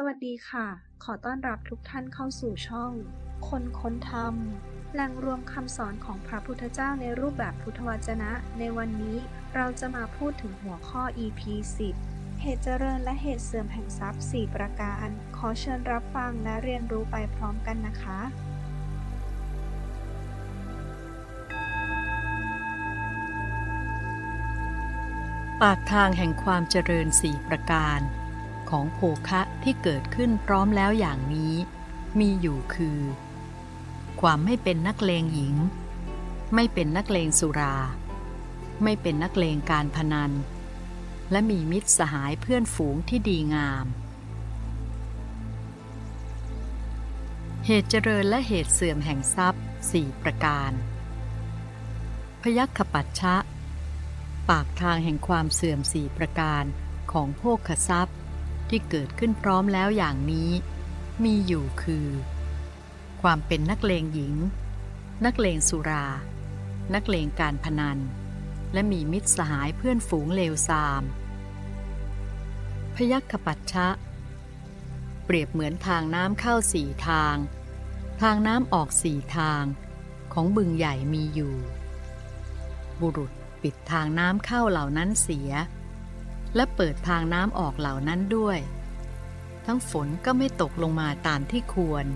สวัสดีค่ะ ขอต้อนรับทุกท่านเข้าสู่ช่อง คนค้นธรรม แหล่งรวมคำสอนของพระพุทธเจ้าในรูปแบบพุทธวจนะ ในวันนี้เราจะมาพูดถึงหัวข้อ EP 10 เหตุเจริญและเหตุเสื่อมแห่งทรัพย์ 4 ประการ ขอเชิญรับฟังและเรียนรู้ไปพร้อมกันนะคะ ปากทางแห่งความเจริญสี่ประการ ของโภคะที่เกิดขึ้นพร้อมแล้วอย่างนี้ มีอยู่คือ ความไม่เป็นนักเลงหญิง ไม่เป็นนักเลงสุรา ไม่เป็นนักเลงการพนัน และมีมิตรสหายเพื่อนฝูงที่ดีงาม เหตุเจริญและเหตุเสื่อมแห่งทรัพย์สี่ประการ พยัคฆปัชชะ ปากทางแห่งความเสื่อมสี่ประการของโภคทรัพย์ ที่เกิดขึ้นพร้อมแล้วอย่างนี้ มีอยู่คือ ความเป็นนักเลงหญิง นักเลงสุรา นักเลงการพนัน และมีมิตรสหายเพื่อนฝูงเลวทราม พยัคฆปัชชะ เปรียบเหมือนทางน้ำเข้าสี่ทาง ทางน้ำออกสี่ทาง ของบึงใหญ่มีอยู่ บุรุษปิดทางน้ำเข้าเหล่านั้นเสีย และเปิดทางน้ำออกเหล่านั้นด้วย ทั้งฝนก็ไม่ตกลงมาตามที่ควร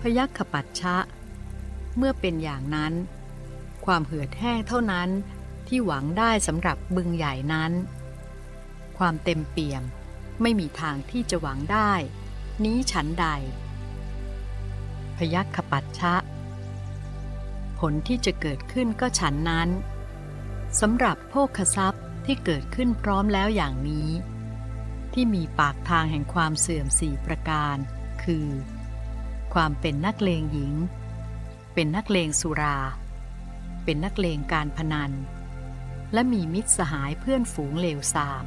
พยัคฆปัชชะ เมื่อเป็นอย่างนั้น ความเหือดแห้งเท่านั้นที่หวังได้สำหรับบึงใหญ่นั้น ความเต็มเปี่ยมไม่มีทางที่จะหวังได้ นี้ฉันใด พยัคฆปัชชะ ผลที่จะเกิดขึ้นก็ฉันนั้นสำหรับโภคทรัพย์ ที่เกิดขึ้นพร้อมแล้วอย่างนี้ ที่มีปากทางแห่งความเสื่อมสี่ประการ คือ ความเป็นนักเลงหญิง เป็นนักเลงสุรา เป็นนักเลงการพนัน และมีมิตรสหายเพื่อนฝูงเลวทราม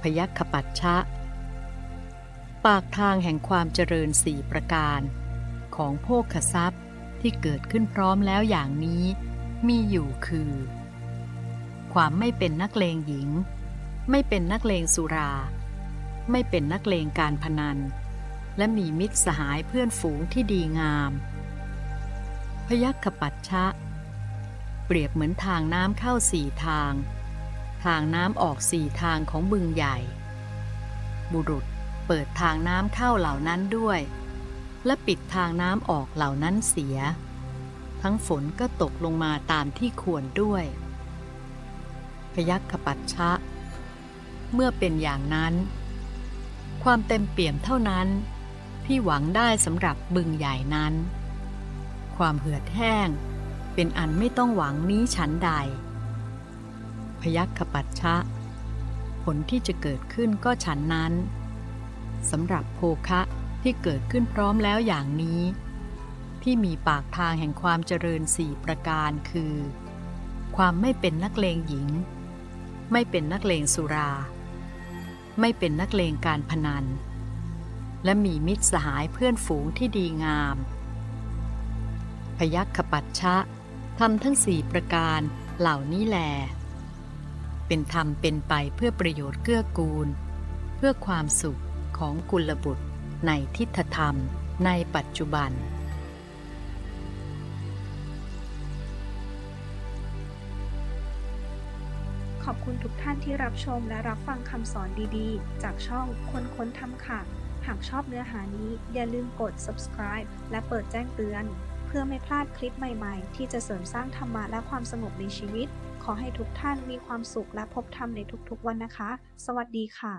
พยัคฆปัชชะ ปากทางแห่งความเจริญสี่ประการของโภคทรัพย์ที่เกิดขึ้นพร้อมแล้วอย่างนี้มีอยู่คือ ความไม่เป็นนักเลงหญิง ไม่เป็นนักเลงสุรา ไม่เป็นนักเลงการพนัน และมีมิตรสหายเพื่อนฝูงที่ดีงาม พยัคฆปัชชะเปรียบเหมือนทางน้ำเข้าสี่ทาง ทางน้ำออกสี่ทางของบึงใหญ่ บุรุษเปิดทางน้ำเข้าเหล่านั้นด้วย และปิดทางน้ำออกเหล่านั้นเสีย ทั้งฝนก็ตกลงมาตามที่ควรด้วย ยัคฆปัชชะ เมื่อเป็นอย่างนั้น ความเต็มเปี่ยมเท่านั้นที่หวังได้สำหรับบึงใหญ่นั้น ความเหือดแห้งเป็นอันไม่ต้องหวังนี้ฉันใด พยัคฆปัชชะ ผลที่จะเกิดขึ้นก็ฉันนั้นสำหรับโภคะที่เกิดขึ้นพร้อมแล้วอย่างนี้ ที่มีปากทางแห่งความเจริญสี่ประการคือ ความไม่เป็นนักเลงหญิง ไม่เป็นนักเลงสุรา ไม่เป็นนักเลงการพนัน และมีมิตรสหายเพื่อนฝูงที่ดีงาม พยัคฆปัชชะทำทั้งสี่ประการเหล่านี้แล เป็นธรรมเป็นไปเพื่อประโยชน์เกื้อกูล เพื่อความสุขของกุลบุตรในทิฏฐธรรมในปัจจุบัน อบคุณทุกท่านที่รับชมและรับฟังคำสอนดีๆ จากช่องคนค้นทำค่ะ หากชอบเนื้อหานี้อย่าลืมกด subscribe และเปิดแจ้งเตือน เพื่อไม่พลาดคลิปใหม่ๆ ที่จะเสริมสร้างธรรมะและความสงบในชีวิต ขอให้ทุกท่านมีความสุขและพบธรรมในทุกๆวันนะคะ สวัสดีค่ะ